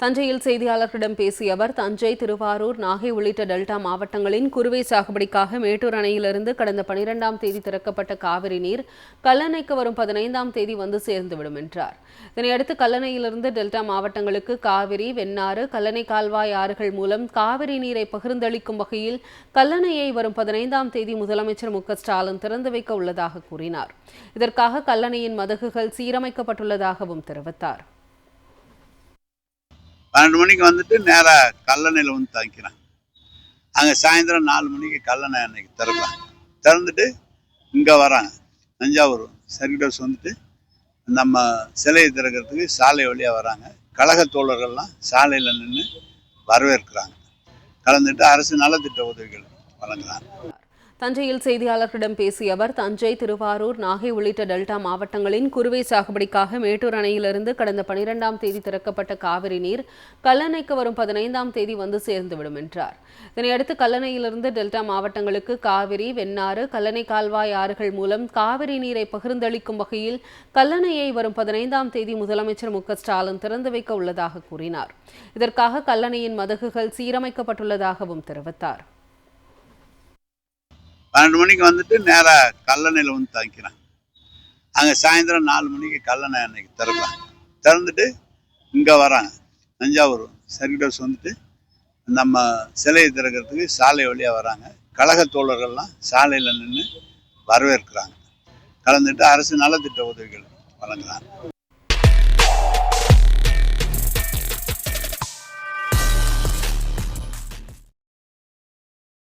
தஞ்சையில் செய்தியாளர்களிடம் பேசிய அவர் தஞ்சை திருவாரூர் நாகை உள்ளிட்ட டெல்டா மாவட்டங்களின் குறுவை சாகுபடிக்காக மேட்டூர் அணையிலிருந்து கடந்த பனிரெண்டாம் தேதி திறக்கப்பட்ட காவிரி நீர் கல்லணைக்கு வரும் பதினைந்தாம் தேதி வந்து சேர்ந்துவிடும் என்றார். இதனையடுத்து கல்லணையிலிருந்து டெல்டா மாவட்டங்களுக்கு காவிரி வெண்ணாறு கல்லணை கால்வாய் ஆறுகள் மூலம் காவிரி நீரை பகிர்ந்தளிக்கும் வகையில் கல்லணையை வரும் பதினைந்தாம் தேதி முதலமைச்சர் மு ஸ்டாலின் திறந்து வைக்க உள்ளதாக கூறினார். இதற்காக கல்லணையின் மதகுகள் சீரமைக்கப்பட்டுள்ளதாகவும் தெரிவித்தார். பன்னெண்டு மணிக்கு வந்துட்டு நேராக கல்லணையில் வந்து தங்கிக்கிறேன். அங்கே சாயந்தரம் நாலு மணிக்கு கல்லணை அன்னைக்கு திறக்கலாம். திறந்துட்டு இங்கே வராங்க தஞ்சாவூர் சர்க்கிடர்ஸ் வந்துட்டு நம்ம சிலையை திறக்கிறதுக்கு சாலை வழியாக வராங்க. கழக தோழர்கள்லாம் சாலையில் நின்று வரவேற்கிறாங்க. கலந்துட்டு அரசு நலத்திட்ட உதவிகள் வழங்குறாங்க. தஞ்சையில் செய்தியாளர்களிடம் பேசிய அவர் தஞ்சை திருவாரூர் நாகை உள்ளிட்ட டெல்டா மாவட்டங்களின் குறுவை சாகுபடிக்காக மேட்டூர் அணையிலிருந்து கடந்த பனிரெண்டாம் தேதி திறக்கப்பட்ட காவிரி நீர் கல்லணைக்கு வரும் பதினைந்தாம் தேதி வந்து சேர்ந்துவிடும் என்றார். இதனையடுத்து கல்லணையிலிருந்து டெல்டா மாவட்டங்களுக்கு காவிரி வெண்ணாறு கல்லணை கால்வாய் ஆறுகள் மூலம் காவிரி நீரை பகிர்ந்தளிக்கும் வகையில் கல்லணையை வரும் பதினைந்தாம் தேதி முதலமைச்சர் மு ஸ்டாலின் திறந்து வைக்க உள்ளதாக கூறினார். இதற்காக கல்லணையின் மதகுகள் சீரமைக்கப்பட்டுள்ளதாகவும் தெரிவித்தார். பன்னெண்டு மணிக்கு வந்துட்டு நேராக கல்லணையில் வந்து தங்கிக்கிறேன். அங்கே சாயந்தரம் நாலு மணிக்கு கல்லணை அன்னைக்கு திறக்கலாம். திறந்துட்டு இங்கே வராங்க தஞ்சாவூர் சர்க்கிடர்ஸ் வந்துட்டு நம்ம சிலையை திறக்கிறதுக்கு சாலை வழியாக வராங்க. கழக தோழர்கள்லாம் சாலையில் நின்று வரவேற்கிறாங்க. கலந்துட்டு அரசு நலத்திட்ட உதவிகள் வழங்குறாங்க.